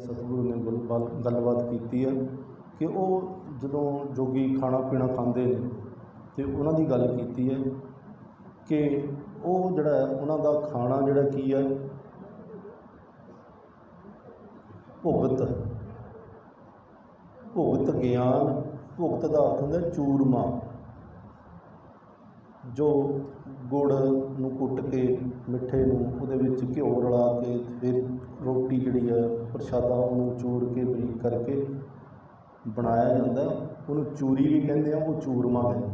ਸਤਿਗੁਰੂ ਨੇ ਗੱਲ- ਗੱਲਬਾਤ ਕੀਤੀ ਹੈ ਕਿ ਉਹ ਜਦੋਂ ਜੋਗੀ ਖਾਣਾ ਪੀਣਾ ਖਾਂਦੇ ਨੇ ਤੇ ਉਹਨਾਂ ਦੀ ਗੱਲ ਕੀਤੀ ਹੈ ਕਿ ਉਹ ਜਿਹੜਾ ਉਹਨਾਂ ਦਾ ਖਾਣਾ ਜਿਹੜਾ ਕੀ ਹੈ ਭੁਗਤ। ਭੁਗਤ ਗਿਆਨ। ਭੁਗਤ ਦਾ ਅਰਥ ਹੁੰਦਾ ਚੂਰਮਾ। ਜੋ ਗੁੜ ਨੂੰ ਕੁੱਟ ਕੇ, ਮਿੱਠੇ ਨੂੰ, ਉਹਦੇ ਵਿੱਚ ਘਿਓ ਰਲਾ ਕੇ, ਫਿਰ ਰੋਟੀ ਜਿਹੜੀ ਹੈ ਪ੍ਰਸ਼ਾਦਾ ਉਹਨੂੰ ਚੂਰ ਕੇ, ਬਰੀਕ ਕਰਕੇ ਬਣਾਇਆ ਜਾਂਦਾ। ਉਹਨੂੰ ਚੂਰੀ ਵੀ ਕਹਿੰਦੇ ਆ, ਉਹ ਚੂਰਮਾ ਕਹਿੰਦੇ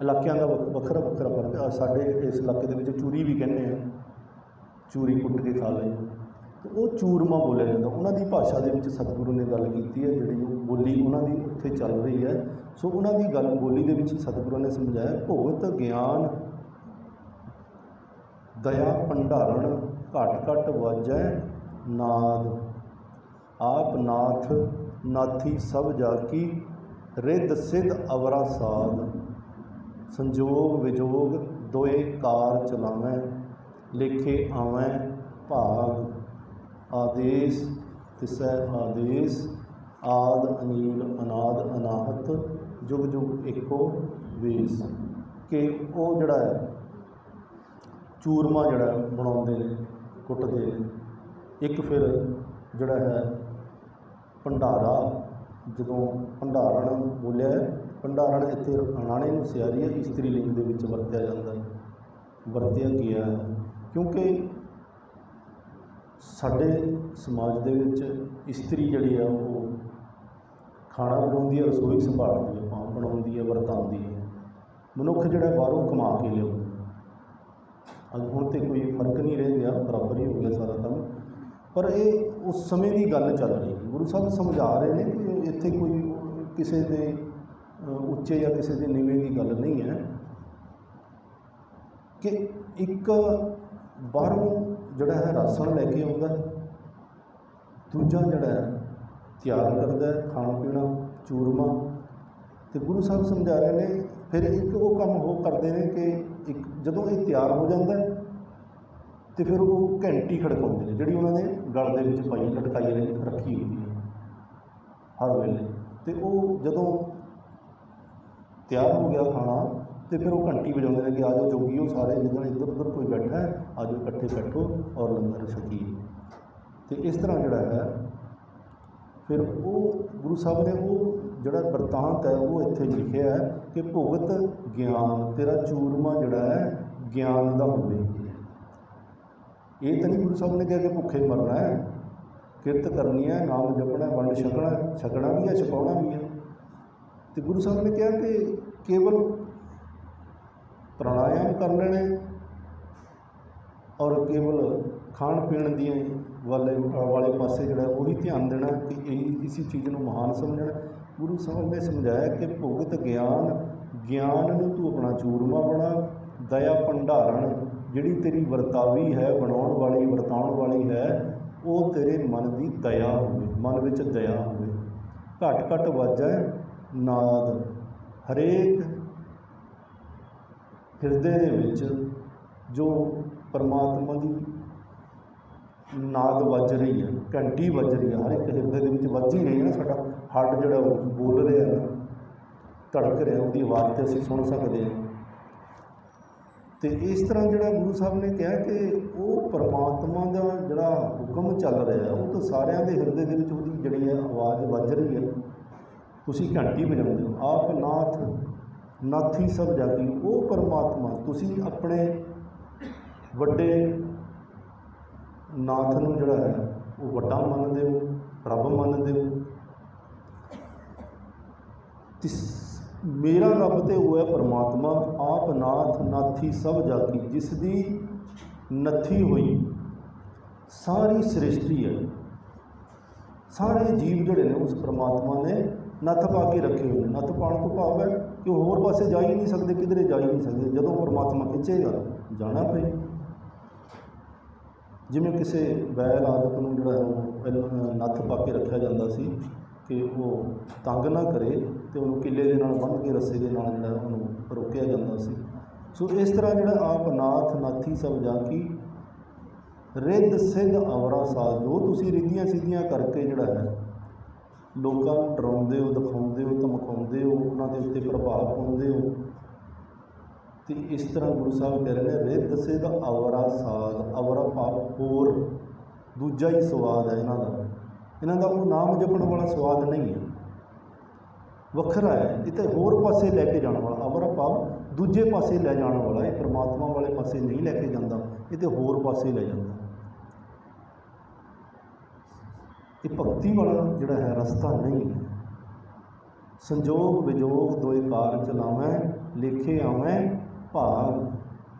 ਇਲਾਕਿਆਂ ਦਾ ਵੱਖ- ਵੱਖਰਾ ਵੱਖਰਾ ਫ਼ਰਕ ਸਾਡੇ ਇਸ ਇਲਾਕੇ ਦੇ ਵਿੱਚ ਚੂਰੀ ਵੀ ਕਹਿੰਦੇ ਆ। ਚੂਰੀ ਕੁੱਟ ਕੇ ਖਾ ਲਈ ਤੇ ਉਹ ਚੂਰਮਾ ਬੋਲਿਆ ਜਾਂਦਾ। ਉਹਨਾਂ ਦੀ ਭਾਸ਼ਾ ਦੇ ਵਿੱਚ ਸਤਿਗੁਰੂ ਨੇ ਗੱਲ ਕੀਤੀ ਹੈ, ਜਿਹੜੀ ਉਹ ਬੋਲੀ ਉਹਨਾਂ ਦੀ ਉੱਥੇ ਚੱਲ ਰਹੀ ਹੈ। ਸੋ ਉਹਨਾਂ ਦੀ ਗੱਲ ਬੋਲੀ ਦੇ ਵਿੱਚ ਸਤਿਗੁਰੂ ਨੇ ਸਮਝਾਇਆ, ਭੋਗਤ ਗਿਆਨ, ਦਇਆ ਭੰਡਾਰਨ ਘਟ ਘਟ ਵਾਜੈ, ਨਾਦ। ਆਪ ਨਾਥ, ਨਾਥੀ ਸਭ ਜਾ ਕੀ, ਰਿੱਧ ਸਿੱਧ ਅਵਰਾ ਸਾਧ। ਸੰਜੋਗ ਵਿਜੋਗ ਦੋਏ ਕਾਰ ਚਲਾਵੈ, ਲੇਖੇ ਆਵੈ ਭਾਗ। ਆਦੇਸ਼ ਤਿਸੈ ਆਦੇਸ਼ ਆਦ ਅਨੀਲ ਅਨਾਦ ਅਨਾਹਤ ਜੁਗ ਜੁਗ ਏਕੋ ਵੇਸ। ਕਿ ਉਹ ਜਿਹੜਾ ਹੈ ਚੂਰਮਾ ਜਿਹੜਾ ਬਣਾਉਂਦੇ ਨੇ ਕੁੱਟਦੇ ਨੇ। ਇੱਕ ਫਿਰ ਜਿਹੜਾ ਹੈ ਭੰਡਾਰਾ ਜਦੋਂ ਭੰਡਾਰਨ ਬੋਲਿਆ ਹੈ, ਭੰਡਾਰਨ ਇੱਥੇ ਅਣਾਣੇ ਨੂੰ ਸਿਆਰੀ ਹੈ ਇਸਤਰੀ ਲਿੰਗ ਦੇ ਵਿੱਚ ਵਰਤਿਆ ਜਾਂਦਾ ਹੈ। ਵਰਤਿਆ ਗਿਆ ਹੈ। ਕਿਉਂਕਿ ਸਾਡੇ ਸਮਾਜ ਦੇ ਵਿੱਚ ਇਸਤਰੀ ਜਿਹੜੀ ਆ ਉਹ ਖਾਣਾ ਬਣਾਉਂਦੀ ਹੈ ਰਸੋਈ ਸੰਭਾਲਦੀ ਹੈ ਭਾਂ ਬਣਾਉਂਦੀ ਹੈ ਵਰਤਾਉਂਦੀ ਹੈ ਮਨੁੱਖ ਜਿਹੜਾ ਬਾਹਰੋਂ ਕਮਾ ਕੇ ਲਿਆਉਂਦਾ। ਅੱਜ ਹੁਣ ਤੇ ਕੋਈ ਫ਼ਰਕ ਨਹੀਂ ਰਹਿ ਗਿਆ, ਬਰਾਬਰ ਹੀ ਹੋ ਗਿਆ ਸਾਰਾ ਕੰਮ। ਪਰ ਇਹ ਉਸ ਸਮੇਂ ਦੀ ਗੱਲ ਚੱਲ ਰਹੀ ਹੈ। ਗੁਰੂ ਸਾਹਿਬ ਸਮਝਾ ਰਹੇ ਨੇ ਕਿ ਇੱਥੇ ਕੋਈ ਕਿਸੇ ਦੇ ਉੱਚੇ ਜਾਂ ਕਿਸੇ ਦੇ ਨੀਵੇਂ ਦੀ ਗੱਲ ਨਹੀਂ ਹੈ। ਕਿ ਇੱਕ ਬਾਹਰੋਂ ਜਿਹੜਾ ਹੈ ਰਾਸ਼ਨ ਲੈ ਕੇ ਆਉਂਦਾ ਹੈ, ਦੂਜਾ ਜਿਹੜਾ ਹੈ ਤਿਆਰ ਕਰਦਾ ਹੈ ਖਾਣਾ ਪੀਣਾ ਚੂਰਮਾ। ਤੇ ਗੁਰੂ ਸਾਹਿਬ ਸਮਝਾ ਰਹੇ ਨੇ ਫਿਰ ਇੱਕ ਉਹ ਕੰਮ ਉਹ ਕਰਦੇ ਨੇ ਕਿ ਇੱਕ ਜਦੋਂ ਇਹ ਤਿਆਰ ਹੋ ਜਾਂਦਾ ਹੈ ਤੇ ਫਿਰ ਉਹ ਘੰਟੀ ਖੜਕਾਉਂਦੇ ਨੇ ਜਿਹੜੀ ਉਹਨਾਂ ਨੇ ਗਲ ਦੇ ਵਿੱਚ ਪਾਈ ਲਟਕਾਈ ਰੱਖੀ ਹੁੰਦੀ ਹੈ ਹਰ ਵੇਲੇ। ਤੇ ਉਹ ਜਦੋਂ ਤਿਆਰ ਹੋ ਗਿਆ ਖਾਣਾ ਤੇ ਫਿਰ ਉਹ ਘੰਟੀ ਵਜਾਉਂਦੇ ਨੇ ਕਿ ਆਜੋ ਜੋਗੀਓ ਸਾਰੇ ਜਿੱਦਣ ਇੱਧਰ ਉੱਧਰ ਕੋਈ ਬੈਠਾ ਹੈ ਆਜੋ ਇਕੱਠੇ ਬੈਠੋ ਔਰ ਲੰਗਰ ਛਕੀਏ। ਤੇ ਇਸ ਤਰ੍ਹਾਂ ਜਿਹੜਾ ਹੈ, ਫਿਰ ਉਹ ਗੁਰੂ ਸਾਹਿਬ ਨੇ ਉਹ ਜਿਹੜਾ ਵਰਤਾਂਤ ਹੈ, ਉਹ ਇੱਥੇ ਲਿਖਿਆ ਹੈ ਕਿ ਭੁਗਤ ਗਿਆਨ, ਤੇਰਾ ਚੂਰਮਾ ਜਿਹੜਾ ਹੈ, ਗਿਆਨ ਦਾ ਹੋਵੇ। ਇਹ ਤਾਂ ਨਹੀਂ ਗੁਰੂ ਸਾਹਿਬ ਨੇ ਕਿਹਾ ਕਿ ਭੁੱਖੇ ਮਰਨਾ ਹੈ, ਕਿਰਤ ਕਰਨੀ ਹੈ, ਨਾਮ ਜਪਣਾ ਵੰਡ ਛਕਣਾ ਛਕਣਾ ਵੀ ਹੈ ਛਕਾਉਣਾ ਵੀ ਹੈ। ਤੇ ਗੁਰੂ ਸਾਹਿਬ ਨੇ ਕਿਹਾ ਕਿ ਕੇਵਲ ਪ੍ਰਾਣਾਯਾਮ ਕਰ ਲੈਣੇ ਔਰ ਕੇਵਲ ਖਾਣ ਪੀਣ ਦੀਆਂ ਵਾਲੇ ਵਾਲੇ ਪਾਸੇ ਜਿਹੜਾ ਉਹੀ ਧਿਆਨ ਦੇਣਾ ਕਿ ਇਹ ਇਸੀ ਚੀਜ਼ ਨੂੰ ਮਹਾਨ ਸਮਝਣਾ। ਗੁਰੂ ਸਾਹਿਬ ਨੇ ਸਮਝਾਇਆ ਕਿ ਭੁਗਤ ਗਿਆਨ ਗਿਆਨ ਨੂੰ ਤੂੰ ਆਪਣਾ ਚੂਰਮਾ ਬਣਾ, ਦਇਆ ਭੰਡਾਰਨ ਜਿਹੜੀ ਤੇਰੀ ਵਰਤਾਵੀ ਹੈ, ਬਣਾਉਣ ਵਾਲੀ, ਵਰਤਾਉਣ ਵਾਲੀ ਹੈ, ਉਹ ਤੇਰੇ ਮਨ ਦੀ ਦਇਆ ਹੋਵੇ, ਮਨ ਵਿੱਚ ਦਇਆ ਹੋਵੇ। ਘਟ ਘਟ ਵਾਜੈ, ਨਾਦ, ਹਰੇਕ ਹਿਰਦੇ ਦੇ ਵਿੱਚ ਜੋ ਪਰਮਾਤਮਾ ਦੀ ਨਾਦ ਵੱਜ ਰਹੀ ਹੈ, ਘੰਟੀ ਵੱਜ ਰਹੀ ਹੈ, ਹਰ ਇੱਕ ਹਿਰਦੇ ਦੇ ਵਿੱਚ ਵੱਜ ਹੀ ਰਹੀ ਹੈ ਨਾ ਸਾਡਾ ਹੱਡ ਜਿਹੜਾ ਉਹ ਬੋਲ ਰਿਹਾ ਹੈ, ਧੜਕ ਰਿਹਾ, ਉਹਦੀ ਆਵਾਜ਼ ਤੇ ਅਸੀਂ ਸੁਣ ਸਕਦੇ ਹਾਂ। ਤੇ ਇਸ ਤਰ੍ਹਾਂ ਜਿਹੜਾ ਗੁਰੂ ਸਾਹਿਬ ਨੇ ਕਿਹਾ ਕਿ ਉਹ ਪਰਮਾਤਮਾ ਦਾ ਜਿਹੜਾ ਹੁਕਮ ਚੱਲ ਰਿਹਾ, ਉਹ ਤਾਂ ਸਾਰਿਆਂ ਦੇ ਹਿਰਦੇ ਦੇ ਵਿੱਚ ਉਹਦੀ ਜਿਹੜੀ ਹੈ ਆਵਾਜ਼ ਵੱਜ ਰਹੀ ਹੈ। ਤੁਸੀਂ ਘੰਟੀ ਵਜਾਉਂਦੇ ਹੋ, ਆਪ ਨਾਥ ਨਾਥੀ ਸਭ ਜਾਤੀ, ਉਹ ਪਰਮਾਤਮਾ, ਤੁਸੀਂ ਆਪਣੇ ਵੱਡੇ ਨਾਥ ਨੂੰ ਜਿਹੜਾ ਹੈ, ਉਹ ਵੱਡਾ ਮੰਨਦੇ ਹੋ, ਰੱਬ ਮੰਨਦੇ ਹੋ। ਤਿਸ, ਮੇਰਾ ਰੱਬ ਤੇ ਉਹ ਹੈ ਪਰਮਾਤਮਾ, ਆਪ ਨਾਥ, ਨਾਥੀ ਸਭ ਜਾਤੀ, ਜਿਸ ਦੀ ਨੱਥੀ ਹੋਈ, ਸਾਰੀ ਸ੍ਰਿਸ਼ਟੀ ਹੈ। ਸਾਰੇ ਜੀਵ ਜਿਹੜੇ ਨੇ, ਉਸ ਪਰਮਾਤਮਾ ਨੇ ਨੱਥ ਪਾ ਕੇ ਰੱਖੇ ਹੋਏ ਨੇ। ਨੱਥ ਪਾਉਣ ਤੋਂ ਭਾਵ ਹੈ ਕਿ ਉਹ ਹੋਰ ਪਾਸੇ ਜਾ ਹੀ ਨਹੀਂ ਸਕਦੇ, ਕਿਧਰੇ ਜਾ ਹੀ ਨਹੀਂ ਸਕਦੇ। ਜਦੋਂ ਪਰਮਾਤਮਾ ਖਿੱਚੇਗਾ, ਜਾਣਾ ਪਏ ਜਿਵੇਂ ਕਿਸੇ ਬੈਲ ਆਦਤ ਨੂੰ ਜਿਹੜਾ ਉਹ ਪਹਿਲਾਂ ਨੱਥ ਪਾ ਕੇ ਰੱਖਿਆ ਜਾਂਦਾ ਸੀ ਕਿ ਉਹ ਤੰਗ ਨਾ ਕਰੇ ਤੇ ਉਹਨੂੰ ਕਿੱਲੇ ਦੇ ਨਾਲ ਬੰਨ੍ਹ ਕੇ, ਰੱਸੇ ਦੇ ਨਾਲ ਜਿਹੜਾ ਉਹਨੂੰ ਰੋਕਿਆ ਜਾਂਦਾ ਸੀ। ਸੋ ਇਸ ਤਰ੍ਹਾਂ ਜਿਹੜਾ ਆਪ ਨਾਥ, ਨਾਥੀ ਸਭ ਜਾ ਕੀ ਰਿੱਧ, ਸਿੱਧ, ਅਵਰਾ ਸਾਜ ਜੋ ਤੁਸੀਂ ਰਿੱਧੀਆਂ ਸਿੱਧੀਆਂ ਕਰਕੇ ਜਿਹੜਾ ਹੈ ਲੋਕਾਂ ਨੂੰ ਡਰਾਉਂਦੇ ਹੋ, ਦਿਖਾਉਂਦੇ ਹੋ, ਧਮਕਾਉਂਦੇ ਹੋ, ਉਹਨਾਂ ਦੇ ਉੱਤੇ ਪ੍ਰਭਾਵ ਪਾਉਂਦੇ ਹੋ। ਤੇ ਇਸ ਤਰ੍ਹਾਂ ਗੁਰੂ ਸਾਹਿਬ ਕਹਿ ਰਹੇ ਨੇ, ਰਿੱਧ ਸਿੱਧ ਅਵਰਾ ਸਾਧ, ਅਵਰਾ ਭਾਵ ਹੋਰ ਦੂਜਾ ਹੀ ਸਵਾਦ ਹੈ ਇਹਨਾਂ ਦਾ। ਇਹਨਾਂ ਦਾ ਉਹ ਨਾਮ ਜਪਣ ਵਾਲਾ ਸਵਾਦ ਨਹੀਂ ਹੈ। ਵੱਖਰਾ ਹੈ, ਇਹ ਤੇ ਹੋਰ ਪਾਸੇ ਲੈ ਕੇ ਜਾਣ ਵਾਲਾ, ਅਵਰਾ ਭਾਵ ਦੂਜੇ ਪਾਸੇ ਲੈ ਜਾਣ ਵਾਲਾ, ਇਹ ਪ੍ਰਮਾਤਮਾ ਵਾਲੇ ਪਾਸੇ ਨਹੀਂ ਲੈ ਕੇ ਜਾਂਦਾ, ਇਹ ਤੇ ਹੋਰ ਪਾਸੇ ਲੈ ਜਾਂਦਾ। ਇਹ ਭਗਤੀ ਵਾਲਾ ਜਿਹੜਾ ਹੈ ਰਸਤਾ ਨਹੀਂ। ਹੈ ਸੰਜੋਗ ਵਿਜੋਗ ਦੋਇ ਕਾਰ ਚਲਾਵੈ, ਲੇਖੇ ਆਵੈ ਭਾਗ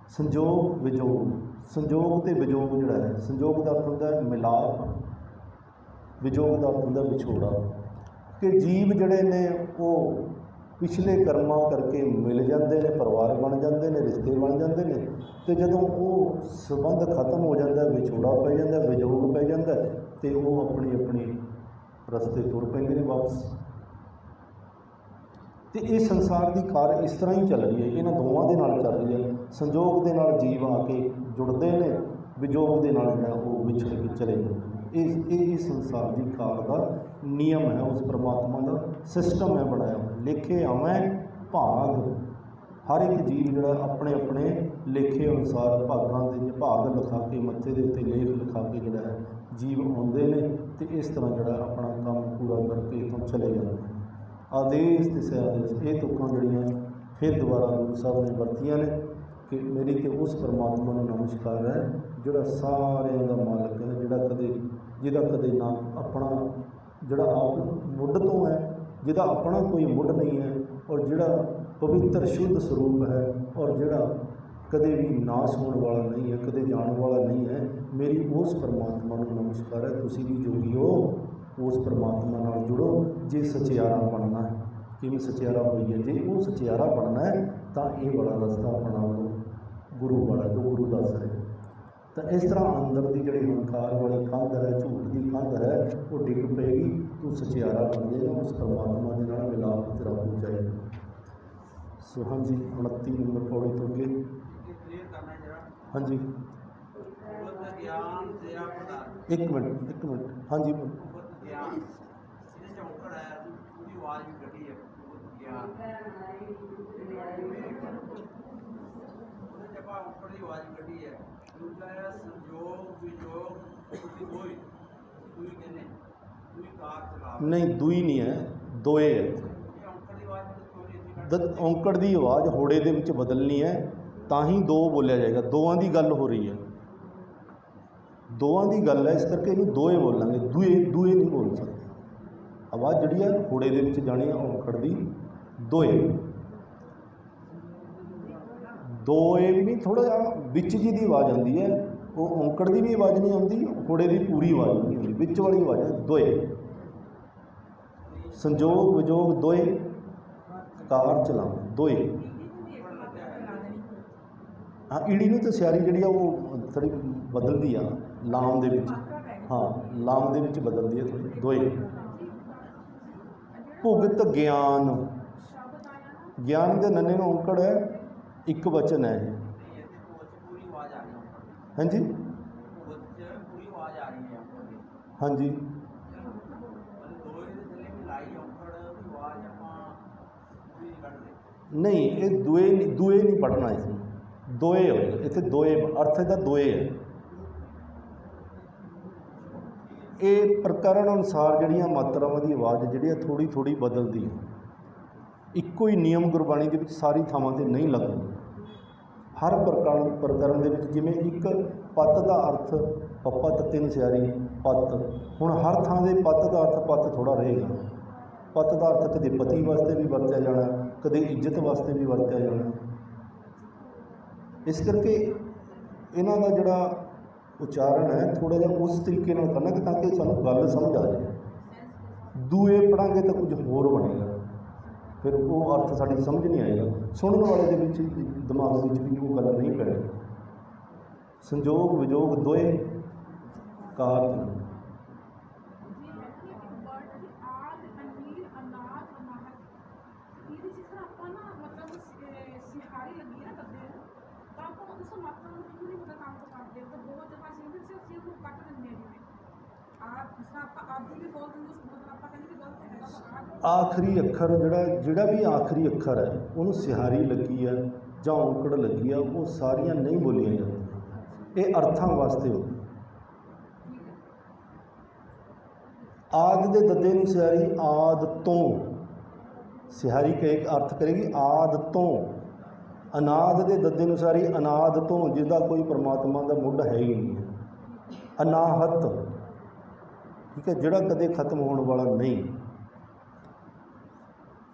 ਸੰਜੋਗ ਵਿਜੋਗ, ਸੰਜੋਗ ਤੇ ਵਿਜੋਗ ਜਿਹੜਾ ਹੈ, ਸੰਜੋਗ ਦਾ ਅਰਥ ਹੁੰਦਾ ਹੈ ਮਿਲਾਪ। ਵਿਜੋਗ ਦਾ ਅਰਥ ਹੁੰਦਾ ਵਿਛੋੜਾ। ਕਿ ਜੀਵ ਜਿਹੜੇ ਨੇ, ਉਹ ਪਿਛਲੇ ਕਰਮਾਂ ਕਰਕੇ ਮਿਲ ਜਾਂਦੇ ਨੇ, ਪਰਿਵਾਰ ਬਣ ਜਾਂਦੇ ਨੇ, ਰਿਸ਼ਤੇ ਬਣ ਜਾਂਦੇ ਨੇ, ਤੇ ਜਦੋਂ ਉਹ ਸੰਬੰਧ ਖਤਮ ਹੋ ਜਾਂਦਾ, ਵਿਛੋੜਾ ਪੈ ਜਾਂਦਾ, ਵਿਜੋਗ ਪੈ ਜਾਂਦਾ ਤੇ ਉਹ ਆਪਣੇ ਆਪਣੇ ਰਸਤੇ ਤੁਰ ਪੈਂਦੇ ਨੇ ਵਾਪਸ। ਤੇ ਇਹ ਸੰਸਾਰ ਦੀ ਕਾਰ ਇਸ ਤਰ੍ਹਾਂ ਹੀ ਚੱਲ ਰਹੀ ਹੈ, ਇਹਨਾਂ ਦੋਵਾਂ ਦੇ ਨਾਲ ਚੱਲ ਰਹੀ ਹੈ। ਸੰਜੋਗ ਦੇ ਨਾਲ ਜੀਵ ਆ ਕੇ ਜੁੜਦੇ ਨੇ, ਵਿਜੋਗ ਦੇ ਨਾਲ ਜਿਹੜਾ ਉਹ ਵਿਛੜ ਕੇ ਚਲੇ ਜਾਂਦੇ ਇਹ ਇਹ ਸੰਸਾਰ ਦੀ ਕਾਰ ਦਾ ਨਿਯਮ ਹੈ, ਉਸ ਪ੍ਰਮਾਤਮਾ ਦਾ ਸਿਸਟਮ ਹੈ ਬਣਾਇਆ ਹੋਇਆ। ਲਿਖੇ ਆਵੇਂ ਭਾਗ। ਹਰ ਇੱਕ ਜੀਵ ਜਿਹੜਾ ਆਪਣੇ ਆਪਣੇ ਲੇਖੇ ਅਨੁਸਾਰ ਭਾਗਾਂ ਦੇ ਭਾਗ ਲਿਖਾ ਕੇ ਮੱਥੇ ਦੇ ਉੱਤੇ ਲੇਖ ਲਿਖਾ ਕੇ ਜਿਹੜਾ ਹੈ, ਜੀਵ ਆਉਂਦੇ ਨੇ ਤੇ ਇਸ ਤਰ੍ਹਾਂ ਜਿਹੜਾ ਆਪਣਾ ਕੰਮ ਪੂਰਾ ਕਰਕੇ ਇੱਥੋਂ ਚਲੇ ਜਾਂਦੇ ਨੇ। ਆਦੇਸ਼ ਤੇ ਸਿਆਦੇਸ਼ ਇਹ ਤੁਕਾਂ ਜਿਹੜੀਆਂ ਫਿਰ ਦੁਬਾਰਾ ਗੁਰੂ ਸਾਹਿਬ ਨੇ ਵਰਤੀਆਂ ਨੇ ਕਿ ਮੇਰੀ ਤੇ ਉਸ ਪਰਮਾਤਮਾ ਨੂੰ ਨਮਸਕਾਰ ਹੈ, ਜਿਹੜਾ ਸਾਰਿਆਂ ਦਾ ਮਾਲਕ ਹੈ, ਜਿਹੜਾ ਕਦੇ, ਜਿਹਦਾ ਕਦੇ ਨਾ ਆਪਣਾ ਜਿਹੜਾ ਆਪ ਮੁੱਢ ਤੋਂ ਹੈ, ਜਿਹਦਾ ਆਪਣਾ ਕੋਈ ਮੁੱਢ ਨਹੀਂ ਹੈ ਔਰ ਜਿਹੜਾ ਪਵਿੱਤਰ ਸ਼ੁੱਧ ਸਰੂਪ ਹੈ ਔਰ ਜਿਹੜਾ ਕਦੇ ਵੀ ਨਾਸ਼ ਹੋਣ ਵਾਲਾ ਨਹੀਂ ਹੈ, ਕਦੇ ਜਾਣ ਵਾਲਾ ਨਹੀਂ ਹੈ। ਮੇਰੀ ਉਸ ਪਰਮਾਤਮਾ ਨੂੰ ਨਮਸਕਾਰ ਹੈ, ਤੁਸੀਂ ਵੀ ਜੋਗੀ ਹੋ, ਉਸ ਪਰਮਾਤਮਾ ਨਾਲ ਜੁੜੋ, ਜੇ ਸਚਿਆਰਾ ਬਣਨਾ ਹੈ। ਕਿਵੇਂ ਸਚਿਆਰਾ ਹੋਈ ਹੈ ਜੇ ਉਹ ਸਚਿਆਰਾ ਬਣਨਾ ਹੈ, ਤਾਂ ਇਹ ਬੜਾ ਰਸਤਾ ਅਪਣਾ ਲਓ। ਗੁਰੂ ਵਾਲਾ, ਜੋ ਗੁਰੂ ਦੱਸ ਰਿਹਾ। ਤਾਂ ਇਸ ਤਰ੍ਹਾਂ ਅੰਦਰ ਦੀ ਜਿਹੜੀ ਹੰਕਾਰ ਵਾਲੀ ਕੰਧ ਹੈ, ਝੂਠ ਦੀ ਕੰਧ ਹੈ, ਉਹ ਡਿੱਗ ਪਏਗੀ, ਤੂੰ ਸਚਿਆਰਾ ਬਣ ਜਾਏਗਾ ਉਸ ਪਰਮਾਤਮਾ ਦੇ ਨਾਲ ਮਿਲਾਪ ਤੇਰਾ ਹੋ ਜਾਏਗਾ ਸੋ ਹਾਂਜੀ 29 ਨੰਬਰ ਪੌੜੀ ਤੋਂ ਅੱਗੇ ਇਹ ਕਲੀਅਰ ਕਰਨਾ ਜਰਾ ਹਾਂਜੀ। ਬੁੱਧ ਗਿਆਨ ਤੇ ਆਪਣਾ ਇੱਕ ਮਿੰਟ ਇੱਕ ਮਿੰਟ। ਹਾਂਜੀ ਬੁੱਧ ਗਿਆਨ ਇਹਦੇ ਚ ਔਕੜ ਉਹਦੀ ਆਵਾਜ਼ ਵੀ ਕੱਢੀ ਹੈ ਬੁੱਧ ਗਿਆਨ ਉਹਦੇ ਚ ਆਪਾਂ ਦੀ ਆਵਾਜ਼ ਕੱਢੀ ਹੈ ਦੂਜਾ ਹੈ ਸੰਜੋਗ ਵਿਜੋਗ ਤੁਸੀਂ ਕੋਈ ਤੁਸੀਂ ਕਹਿੰਦੇ ਤੁਸੀਂ ਕਾਰ ਚਲਾ ਨਹੀਂ, ਦੂਈ ਨਹੀਂ ਹੈ, ਦੋਏ ਹੈ। ਔਕੜ ਦੀ ਆਵਾਜ਼ ਮਤਲਬ ਔਂਕੜ ਦੀ ਆਵਾਜ਼ ਹੋੜੇ ਦੇ ਵਿੱਚ ਬਦਲਣੀ ਹੈ। ਤਾਂ ਹੀ ਦੋ ਬੋਲਿਆ ਜਾਏਗਾ। ਦੋਵਾਂ ਦੀ ਗੱਲ ਹੋ ਰਹੀ ਹੈ। ਦੋਵਾਂ ਦੀ ਗੱਲ ਹੈ, ਇਸ ਕਰਕੇ ਇਹਨੂੰ ਦੋਏ ਬੋਲਾਂਗੇ। ਦੂਏ ਦੂਏ ਨਹੀਂ ਬੋਲ ਸਕਦੇ। ਆਵਾਜ਼ ਜਿਹੜੀ ਆ ਹੋੜੇ ਦੇ ਵਿੱਚ ਜਾਣੀ ਹੈ ਔਂਕੜ ਦੀ ਦੋਏ। ਦੋਏ ਵੀ ਨਹੀਂ ਥੋੜਾ ਜਿਹਾ ਵਿੱਚ ਜੀ ਦੀ ਆਵਾਜ਼ ਆਉਂਦੀ ਹੈ। ਉਹ ਔਂਕੜ ਦੀ ਵੀ ਆਵਾਜ਼ ਨਹੀਂ ਆਉਂਦੀ ਹੋੜੇ ਦੀ ਪੂਰੀ ਆਵਾਜ਼ ਨਹੀਂ ਆਉਂਦੀ। ਵਿੱਚ ਵਾਲੀ ਆਵਾਜ਼ ਹੈ, ਦੋਏ। ਸੰਜੋਗ ਵਿਜੋਗ ਦੋਏ। ਕਾਰ ਚਲਾਉਂ ਦੋਏ। ਹਾਂ, ਈੜੀ ਨੂੰ ਤੇ ਸਿਆਰੀ ਜਿਹੜੀ ਆ ਉਹ ਥੋੜੀ ਬਦਲਦੀ ਆ, ਲਾਮ ਦੇ ਵਿੱਚ। ਹਾਂ, ਲਾਮ ਦੇ ਵਿੱਚ ਬਦਲਦੀ ਹੈ ਥੋੜੀ ਦੋਏ। ਭੁਗਤ ਗਿਆਨ। ਗਿਆਨ ਦੇ ਨੰਨੇ ਨੂੰ ਔਂਕੜ ਹੈ, ਇੱਕ ਵਚਨ ਹੈ ਇਹ। ਹਾਂਜੀ? ਹਾਂਜੀ। ਨਹੀਂ, ਇਹ ਦੁਏ ਨਹੀਂ ਦੁਏ ਨਹੀਂ ਪੜਨਾ ਇਸ ਨੂੰ। ਦੋਏ ਹੋਏਗਾ ਇੱਥੇ ਦੋਏ ਅਰਥ ਇਹਦਾ ਦੋਏ ਹੈ ਇਹ ਪ੍ਰਕਰਨ ਅਨੁਸਾਰ ਜਿਹੜੀਆਂ ਮਾਤਰਾਵਾਂ ਦੀ ਆਵਾਜ਼ ਜਿਹੜੀ ਹੈ ਥੋੜੀ ਥੋੜੀ ਬਦਲਦੀ ਹੈ ਇੱਕੋ ਹੀ ਨਿਯਮ ਗੁਰਬਾਣੀ ਦੇ ਵਿੱਚ ਸਾਰੀ ਥਾਵਾਂ ਤੇ ਨਹੀਂ ਲੱਗਦਾ। ਹਰ ਪ੍ਰਕਰਨ ਪ੍ਰਕਰਨ ਦੇ ਵਿੱਚ ਜਿਵੇਂ ਇੱਕ ਪੱਤ ਦਾ ਅਰਥ ਪੱਪਾ ਤੱਤੇ ਨੂੰ ਸਿਆਰੀ ਪੱਤ। ਹੁਣ ਹਰ ਥਾਂ ਦੇ ਪੱਤ ਦਾ ਅਰਥ ਪੱਤ ਥੋੜਾ ਰਹੇਗਾ। ਪੱਤ ਦਾ ਅਰਥ ਕਦੇ ਪਤੀ ਵਾਸਤੇ ਵੀ ਵਰਤਿਆ ਜਾਣਾ ਕਦੇ ਇੱਜ਼ਤ ਵਾਸਤੇ ਵੀ ਵਰਤਿਆ ਜਾਣਾ। ਇਸ ਕਰਕੇ ਇਹਨਾਂ ਦਾ ਜਿਹੜਾ ਉਚਾਰਨ ਹੈ ਥੋੜਾ ਜਿਹਾ ਉਸ ਤਰੀਕੇ ਨਾਲ ਕਰਨਾ ਕਿ ਤਾਂ ਕਿ ਸਾਨੂੰ ਗੱਲ ਸਮਝ ਆ ਜਾਵੇ ਦੂਏ ਪੜਾਂਗੇ ਤਾਂ ਕੁਝ ਹੋਰ ਬਣੇਗਾ। ਫਿਰ ਉਹ ਅਰਥ ਸਾਡੀ ਸਮਝ ਨਹੀਂ ਆਏਗਾ। ਸੁਣਨ ਵਾਲੇ ਦੇ ਵਿੱਚ, ਦਿਮਾਗ ਵਿੱਚ ਵੀ ਉਹ ਗੱਲ ਨਹੀਂ ਪੈਣੀ। ਸੰਜੋਗ ਵਿਜੋਗ ਦੋਏ ਕਾਰਨ ਜੀ ਹੈਗੀ ਇੱਕ ਵਰਡ ਦੀ ਆਦ ਅਨੀਲ ਅਨਾਦ ਅਨਾਹਤ ਇਹਦੇ ਚ ਸਰ ਆਪਾਂ ਨਾ ਮਤਲਬ ਸ- ਅਹ ਸਿਹਾਰੀ ਲੱਗੀ ਹੈ ਨਾ ਗੱਦੇ ਨੂੰ ਤਾਂ ਆਪਾਂ ਦੱਸੋ ਮਾਤਾ ਨੂੰ ਕਿਉਂ ਨਹੀਂ ਪਤਾ ਕੰਮ ਤੋਂ ਕਰਦੇ ਤਾਂ ਬਹੁਤ ਜਗ੍ਹਾ ਸੀ ਉਹਦੇ ਸਿਰ ਸਿਰ ਨੂੰ ਕੱਟ ਦਿੰਦੇ ਨੇ ਆ ਜਿਸ ਤਰ੍ਹਾਂ ਆਪਾਂ ਅੱਜ ਵੀ ਬੋਲ ਦਿੰਦੇ ਉਸ ਮਤਲਬ ਆਪਾਂ ਕਹਿੰਦੇ ਕਿ ਗਲਤ ਹੈਗਾ ਆਖਰੀ ਅੱਖਰ ਜਿਹੜਾ ਜਿਹੜਾ ਵੀ ਆਖਰੀ ਅੱਖਰ ਹੈ, ਉਹਨੂੰ ਸਿਹਾਰੀ ਲੱਗੀ ਹੈ ਜਾਂ ਔਂਕੜ ਲੱਗੀ ਹੈ, ਉਹ ਸਾਰੀਆਂ ਨਹੀਂ ਬੋਲੀਆਂ ਜਾਂਦੀਆਂ। ਇਹ ਅਰਥਾਂ ਵਾਸਤੇ ਹੋ। ਆਦ ਦੇ ਦੱਦੇ ਨੂੰ ਸਿਹਾਰੀ ਆਦ ਤੋਂ। ਸਿਹਾਰੀ ਕਹੇ, ਅਰਥ ਕਰੇਗੀ ਆਦ ਤੋਂ। ਅਨਾਦ ਦੇ ਦੱਦੇ ਨੂੰ ਸਿਹਾਰੀ ਅਨਾਦ ਤੋਂ ਜਿਹਦਾ ਕੋਈ ਪਰਮਾਤਮਾ ਦਾ ਮੁੱਢ ਹੈ ਹੀ ਨਹੀਂ ਹੈ। ਅਨਾਹਤ, ਠੀਕ ਹੈ, ਜਿਹੜਾ ਕਦੇ ਖਤਮ ਹੋਣ ਵਾਲਾ ਨਹੀਂ।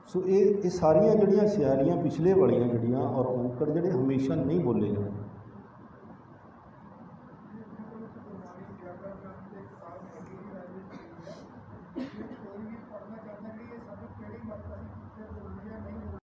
ਸੋ ਇਹ ਇਹ ਸਾਰੀਆਂ ਜਿਹੜੀਆਂ ਸਿਆਰੀਆਂ, ਪਿਛਲੇ ਵਾਲੀਆਂ ਜਿਹੜੀਆਂ ਔਰ ਔਂਕੜ ਜਿਹੜੇ ਹਮੇਸ਼ਾ ਨਹੀਂ ਬੋਲੇ ਜਾਂਦੇ।